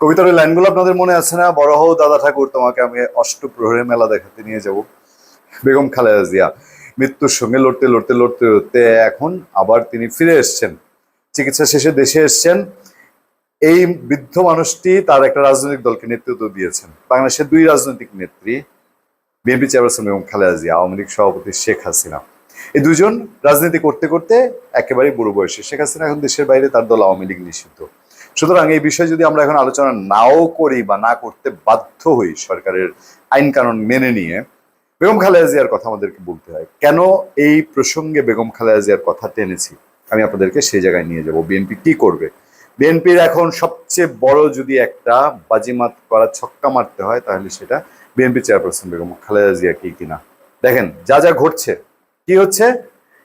কবিতার ওই লাইনগুলো আপনাদের মনে আছে না? বড় হও দাদা ঠাকুর, তোমাকে আমি অষ্টপ্রহরের মেলা দেখাতে নিয়ে যাব। বেগম খালেদা জিয়া, মৃত্যুর সঙ্গে লড়তে লড়তে লড়তে লড়তে এখন আবার তিনি ফিরে এসছেন। চিকিৎসা শেষে দেশে এসছেন। এই বৃদ্ধ মানুষটি তার একটা রাজনৈতিক দলকে নেতৃত্ব দিয়েছেন। বাংলাদেশের দুই রাজনৈতিক নেত্রী, বিএনপি চেয়ারপারসন এবং খালেদা জিয়া, আওয়ামী লীগ সভাপতি শেখ হাসিনা। এই দুজন রাজনীতি করতে করতে একেবারেই বুড়ো বয়সে। শেখ হাসিনা এখন দেশের বাইরে, তার দল আওয়ামী লীগ নিষিদ্ধ। সুতরাং এই বিষয়ে যদি আমরা এখন আলোচনা নাও করি বা না করতে বাধ্য হই সরকারের আইন কানুন মেনে নিয়ে, বেগম খালেদা জিয়ার কথা আমাদেরকে বলতে হয়, কেন এই প্রসঙ্গে বেগম খালেদা জিয়ার কথা টেনেছি? আমি আপনাদেরকে সেই জায়গায় নিয়ে যাব। বিএনপি কি করবে? বিএনপির এখন সবচেয়ে বড় যদি একটা বাজিমাত করা ছক্কা মারতে হয়, তাহলে সেটা বিএনপি চেয়ারপারসন বেগম খালেদা জিয়া কি কিনা? দেখেন, যা যা ঘটছে, কি হচ্ছে?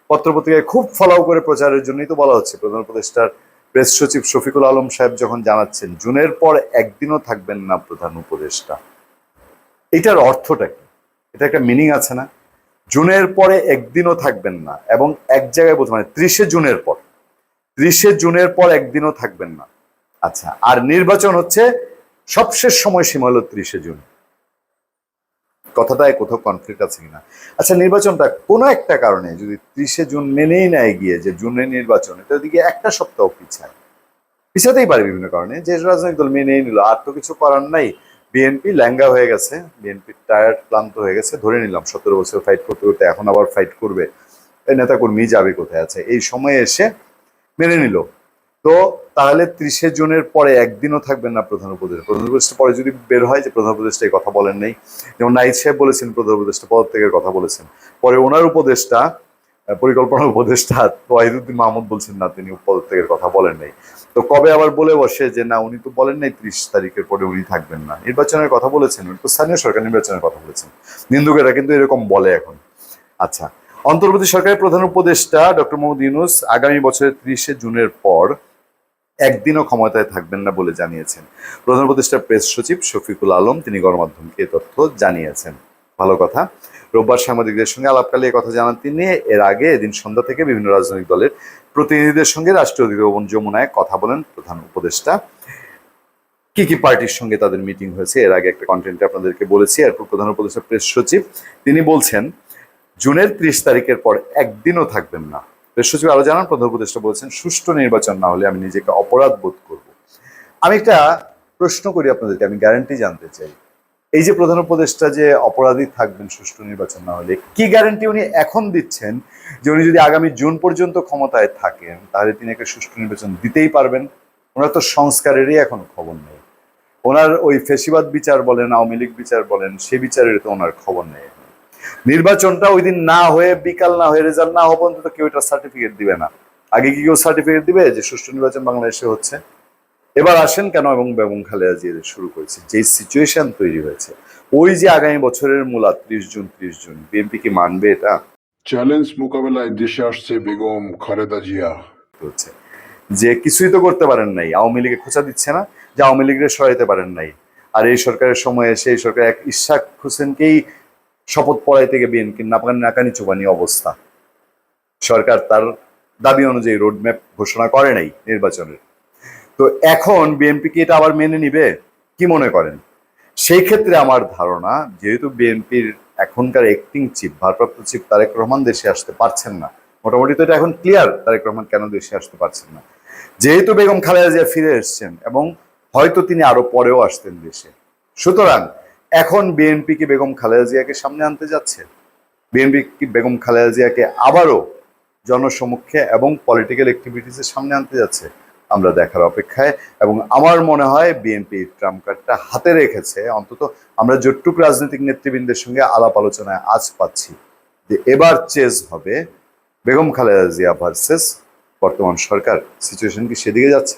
পত্রপত্রিকায় খুব ফলাও করে প্রচারের জন্যই তো বলা হচ্ছে, প্রধান উপদেষ্টার প্রেস সচিব শফিকুল আলম সাহেব যখন জানাচ্ছেন, জুনের পর একদিনও থাকবেন না প্রধান উপদেষ্টা। এটার অর্থটা কি? এটা একটা মিনিং আছে না? জুনের পরে একদিনও থাকবেন না। এবং এক জায়গায় বলতে মানে ত্রিশে জুনের পর। ত্রিশে জুনের পর একদিনও থাকবেন না। আচ্ছা আর নির্বাচন হচ্ছে সবশেষ সময় সীমা হলো ত্রিশে জুন। কথাটায় কোথাও কনফ্লিক্ট আছে কিনা। আচ্ছা নির্বাচনটা কোনো একটা কারণে যদি ত্রিশে জুন মেনেই নেয় গিয়ে যে জুনে নির্বাচন, এটা দিকে একটা সপ্তাহ পিছায়। পিছাতেই পারে বিভিন্ন কারণে। যে রাজনৈতিক দল মেনেই নিল, আর তো কিছু করার নাই। বিএনপি ল্যাঙ্গা হয়ে গেছে। বিএনপি টায়ার্ড ক্লান্ত হয়ে গেছে। ধরে নিলাম, সতেরো বছর ফাইট করতে করতে এখন আবার ফাইট করবে। নেতাকর্মী যাবে কোথায় আছে? এই সময়ে এসে মেনে নিল। তো তাহলে ত্রিশে জুনের পরে একদিনও থাকবেন না প্রধান উপদেষ্টা। প্রধান উপদেষ্টা পরে যদি বের হয় যে প্রধান উপদেষ্টা এই কথা বলেন নাই, যেমন নাইট সাহেব বলেছেন, প্রধান উপদেষ্টা পদত্যাগের কথা বলেছেন। পরে ওনার উপদেষ্টা পরিকল্পনা উপদেষ্টা ওয়াহিদুদ্দিন মাহমুদ বলছেন, না, তিনি পদত্যাগের কথা বলেন নাই। তো কবে আবার বলে বসে যে, না, উনি তো বলেন নাই ত্রিশ তারিখের পরে উনি থাকবেন না। নির্বাচনের কথা বলেছেন, উনি তো স্থানীয় সরকার নির্বাচনের কথা বলেছেন। নিন্দুকেরা কিন্তু এরকম বলে এখন। আচ্ছা অন্তর্বর্তী সরকারের প্রধান উপদেষ্টা ডক্টর মোহাম্মদ ইউনুস আগামী বছরের ত্রিশে জুনের পর একদিনও ক্ষমতায় থাকবেন না বলে জানিয়েছেন। প্রধান উপদেষ্টা প্রেস সচিব শফিকুল আলম, তিনি গণমাধ্যমকে এ তথ্য জানিয়েছেন। ভালো কথা। রোববার সাংবাদিকদের সঙ্গে আলাপকালে কথা জানান তিনি। এর আগে এদিন সন্ধ্যা থেকে বিভিন্ন রাজনৈতিক দলের প্রতিনিধিদের সঙ্গে রাষ্ট্রীয় ভবন যমুনায় কথা বলেন প্রধান উপদেষ্টা। কি কি পার্টির সঙ্গে তাদের মিটিং হয়েছে, এর আগে একটা কন্টেন্ট আপনাদেরকে বলেছি। এরপর প্রধান উপদেষ্টা প্রেস সচিব, তিনি বলছেন, জুনের ত্রিশ তারিখের পর একদিনও থাকবেন না। প্রেস সচিব আরও জানান, প্রধান উপদেষ্টা বলছেন, সুষ্ঠু নির্বাচন না হলে আমি নিজেকে অপরাধ বোধ করব। আমি একটা প্রশ্ন করি আপনাদেরকে, আমি গ্যারান্টি জানতে চাই। এই যে প্রধান উপদেষ্টা যে অপরাধী থাকবেন সুষ্ঠু নির্বাচন না হলে, কি গ্যারান্টি উনি এখন দিচ্ছেন যে উনি যদি আগামী জুন পর্যন্ত ক্ষমতায় থাকেন, তাহলে তিনি একটা সুষ্ঠু নির্বাচন দিতেই পারবেন? ওনার তো সংস্কারেরই এখন খবর নেই। ওনার ওই ফেসিবাদ বিচার বলেন, আওয়ামী লীগ বিচার বলেন, সে বিচারের তো ওনার খবর নেই। নির্বাচনটা ওই দিন না হয়ে বিকাল না হয়ে রেজাল্ট না হওয়া পর্যন্ত কেউ এটা সার্টিফিকেট দিবে না। আগে কি কেউ সার্টিফিকেট দিবে যে সুষ্ঠু নির্বাচন বাংলাদেশে হচ্ছে? এবার আসেন কেন এবং বেগম খালেদা জিয়া শুরু করেছে যে সিচুয়েশন তৈরি হয়েছে। ওই যে আগামী বছরের মূলা ত্রিশ জুন ত্রিশ জুন বিএনপি কি মানবে এটা? চ্যালেঞ্জ মোকাবেলায় দেশে আসছে বেগম খালেদা জিয়া। হচ্ছে। যে কিছুই তো করতে পারেন নাই আওয়ামী লীগে খোঁচা দিচ্ছে না যে আওয়ামী লীগের সহায়তে পারেন নাই। আর এই সরকারের সময় এসে এই সরকার এক ইশাক হোসেনকেই শপথ পড়াইতে গিয়ে বিএনপি নাপাকানি নাকানি চোবানি অবস্থা। সরকার তার দাবি অনুযায়ী রোডম্যাপ ঘোষণা করে নাই নির্বাচনের। তো এখন বিএনপি কি এটা আবার মেনে নিবে? কি মনে করেন? সেই ক্ষেত্রে আমার ধারণা, যেহেতু বিএনপির এখনকার অ্যাক্টিং চিফ ভারপ্রাপ্ত চিফ তারেক রহমান দেশে আসতে পারছেন না। মোটামুটি তো এটা এখন ক্লিয়ার তারেক রহমান কেন দেশে আসতে পারছেন না। যেহেতু বেগম খালেদা জিয়া ফিরে এসছেন এবং হয়তো তিনি আরও পরেও আসতেন দেশে। সুতরাং এখন বিএনপি কি বেগম খালেদা জিয়াকে সামনে আনতে যাচ্ছে? বিএনপি কি বেগম খালেদা জিয়াকে আবারও জনসমক্ষে এবং পলিটিক্যাল অ্যাক্টিভিটিসের সামনে আনতে যাচ্ছে? আমরা দেখার অপেক্ষায়। এবং আমার মনে হয় বিএনপি ট্রাম্প কার্ডটা হাতে রেখেছে। অন্তত আমরা যটুক রাজনৈতিক নেতৃবৃন্দের সঙ্গে আলাপ আলোচনায় আজ পাচ্ছি যে এবার চেজ হবে বেগম খালেদা জিয়া ভার্সেস বর্তমান সরকার। সিচুয়েশন কি সেদিকে যাচ্ছে?